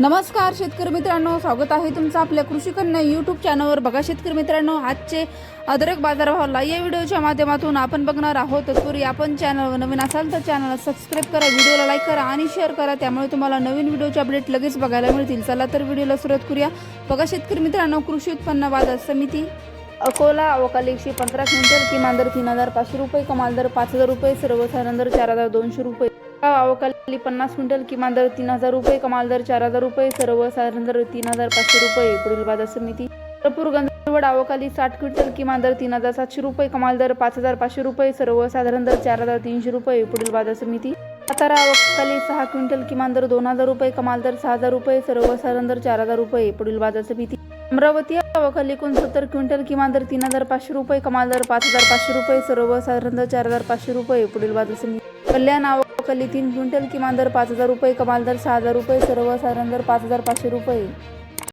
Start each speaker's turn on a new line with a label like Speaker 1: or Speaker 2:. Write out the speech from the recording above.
Speaker 1: नमस्कार शेतकरी मित्रांनो. स्वागत आहे तुमचं आपल्या कृषी कन्या यूट्यूब चॅनलवर बघा शेतकरी मित्रांनो आजचे अदरक बाजारभावाला या व्हिडिओच्या माध्यमातून आपण बघणार आहोत. तत्पूर्वी आपण चॅनलवर नवीन असाल तर चॅनलला सबस्क्राईब करा व्हिडिओला लाईक करा आणि शेअर करा. त्यामुळे तुम्हाला नवीन व्हिडिओचे अपडेट लगेच बघायला मिळतील. चला तर व्हिडिओला सुरुवात करूया. बघा शेतकरी मित्रांनो कृषी उत्पन्न बाजार समिती अकोला अवकाली एकशे पंधरा क्विंटल किमान दर तीन हजार पाचशे रुपये कमाल दर पाच हजार रुपये सर्वसाधारण दर चार हजार दोनशे रुपये. अवकाली पन्नास क्विंटल किमान दर तीन हजार रुपये कमाल दर चार हजार रुपये सर्वसाधारण दर तीन हजार पाचशे रुपये पुढील बाजार समिती. चंद्रपूर गंधवड अवकाली साठ क्विंटल किमान दर तीन हजार सातशे रुपये कमाल दर पाच हजार पाचशे रुपये सर्वसाधारण दर चार हजार तीनशे रुपये पुढील बाजार समिती. सातारा अवकाली सहा क्विंटल किमान दर दोन हजार रुपये कमाल दर सहा हजार रुपये सर्वसाधारण दर चार हजार रुपये पुढील बाजार समिती. अमरावती अवकाली एकोणसत्तर क्विंटल किमान दर तीन हजार पाचशे रुपये कमाल दर पाच हजार पाचशे रुपये सर्वसाधारण दर चार हजार पाचशे रुपये पुढील बाजार समिती. कल्याण अवकाली तीन क्विंटल किमान दर पाच हजार रुपये कमाल दर सहा हजार रुपये सर्वसाधारण दर पाच हजार पाचशे रुपये.